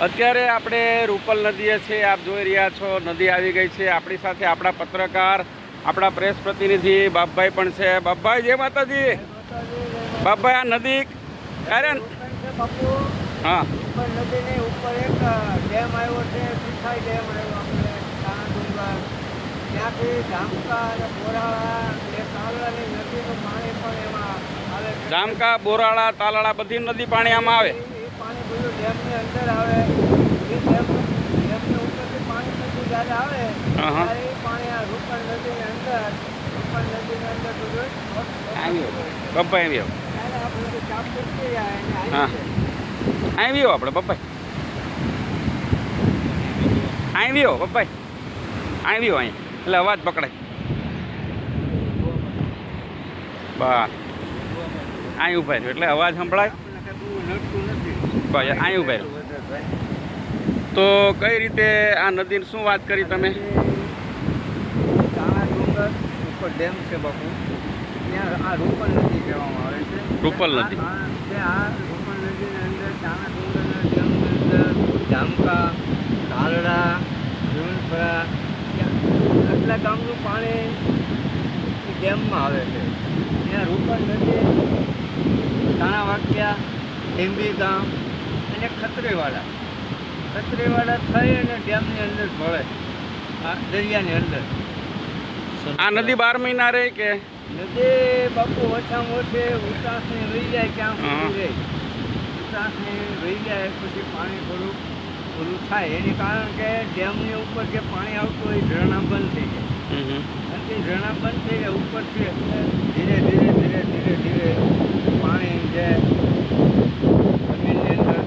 અત્યારે આપણે રૂપલ નદીએ છે આપ જોઈ રહ્યા છો નદી આવી ગઈ છે. આપણી સાથે આપણા પત્રકાર આપણા પ્રેસ પ્રતિનિધિ બાપભાઈ પણ છે. બાપભાઈ જય માતાજી. બાપભાઈ આ નદી બાપુ હા. નદીની ઉપર એક ડેમ આવ્યો છે મીઠાઈ ડેમ આવ્યો આપણે તાણાડુંગર ત્યાંથી ધામકા અને બોરાળા એ તાલાની નદીનું પાણી પણ એમાં આવે બોરાળા તાલાળા બધી નદી પાણી આમાં આવે? પાણી બધું ડેમની અંદર આવે. એ ડેમ ડેમની ઉપરથી પાણી બધું જ્યારે આવે. ત્યારે એ પાણી આ રૂપણ નદીની અંદર રૂપણ નદીની અંદર બધું હા. આવી આવ્યો આપણે બાપભાઈ આવ્યો બાપભાઈ આવ્યો અહીં. એટલે અવાજ પકડાય. બા. અહીં ઊભા એટલે અવાજ સંભળાય. નડતું નથી અહીં ઊભા તો કઈ રીતે આ નદીની શું વાત કરી તમે? ડેમ છે બાપુ. ત્યાં આ રૂપલ નદી કહેવામાં આવે છે. રૂપલ નદી. આ- રૂપલ નદીની અંદર તાણા ડુંગરના ડેમની અંદર જામકા કાલડા ત્યાં આટલા ગામનું પાણી ડેમમાં આવે છે. ત્યાં રૂપલ નદી તાણા વાક્યા ટીંબી ગામ અને ખત્રીવાડા ખત્રીવાડા થઈ અને ડેમની અંદર ભળે. આ દરિયાની અંદર. આ નદી બાર મહિના રહે કે? નદી બાપુ ઓછામાં ઓછે ઉતાસની રહી જાય ક્યાં. સુધી રહે. ઉતાસની રહી જાય પછી પાણી થોડું ઓલું થાય. એની કારણ કે ડેમની ઉપર જે પાણી આવતું હોય એ ઝરણા બંધ થઈ જાય. અને તે ઝરણા બંધ થઈ જાય ઉપરથી ધીરે ધીરે ધીરે ધીરે ધીરે પાણી જે જમીનની અંદર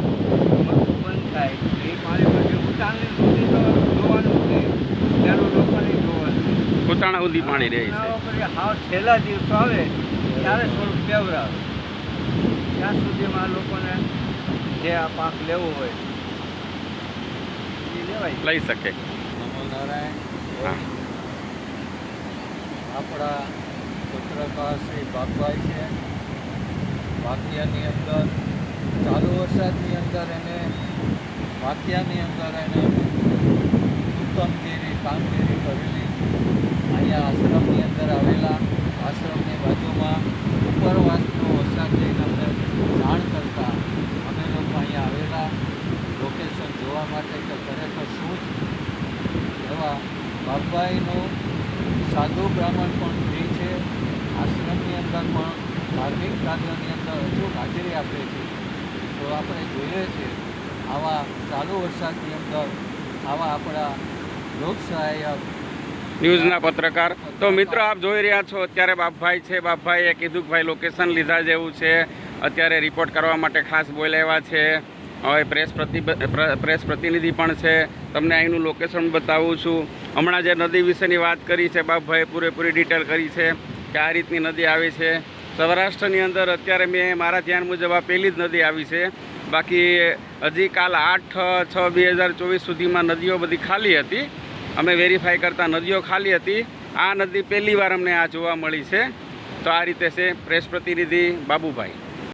બંધ થાય એ પાણી પછી ઉતારની સુધી તો જોવાનું જ નહીં ત્યાંનું લોકોને ઉતાણા સુધી પાણી રહે છે. છેલ્લા દિવસો આવે ત્યારે થોડુંક કેવરાવે ત્યાં સુધીમાં લોકોને જે આ પાક લેવો હોય એ લેવાય. લઈ શકે. નમો નારાયણ આપણા પત્રકાર શ્રી બાપભાઈ છે. વાક્યાની અંદર ચાલુ વરસાદની અંદર એને વાક્યાની અંદર એને ઉત્તમગીરી કામગીરી કરેલી અહીંયા આશ્રમની અંદર આવેલા આશ્રમની બાજુમાં ઉપરવાસનો વરસાદ જઈને અમને જાણ કરતા અમે લોકો અહીંયા આવેલા. લોકેશન જોવા માટે કે ખરેખર શું છે એવા બાપભાઈનું સાધુ બ્રાહ્મણ પણ ફ્રી છે. આશ્રમની અંદર પણ, ધાર્મિક કાર્યોની અંદર અચૂક હાજરી આપે છે. તો આપણે જોઈએ છીએ આવા ચાલુ વરસાદની અંદર આવા આપણા લોક સહાયક ન્યૂઝના પત્રકાર. તો મિત્રો, આપ જોઈ રહ્યા છો, અત્યારે બાપભાઈ છે, બાપભાઈએ કીધું કે ભાઈ લોકેશન લીધા જેવું છે. અત્યારે રિપોર્ટ કરવા માટે ખાસ બોલાવ્યા છે. હવે પ્રેસ પ્રતિ પ્રેસ પ્રતિનિધિ પણ છે. તમને અહીંનું લોકેશન બતાવું છું. હમણાં જે નદી વિશેની વાત કરી છે, બાપભાઈએ પૂરેપૂરી ડિટેલ કરી છે કે આ રીતની નદી આવી છે. સૌરાષ્ટ્રની અંદર અત્યારે મેં મારા ધ્યાન મુજબ આ પહેલી જ નદી આવી છે. બાકી હજી કાલ આઠ, છ, બે હજાર ચોવીસ સુધીમાં નદીઓ બધી ખાલી હતી. અમે વેરીફાઈ કરતા નદીઓ ખાલી હતી. આ નદી પહેલી વાર અમને આ જોવા મળી છે. તો આ રીતે છે. પ્રેસ પ્રતિનિધિ બાબુભાઈ.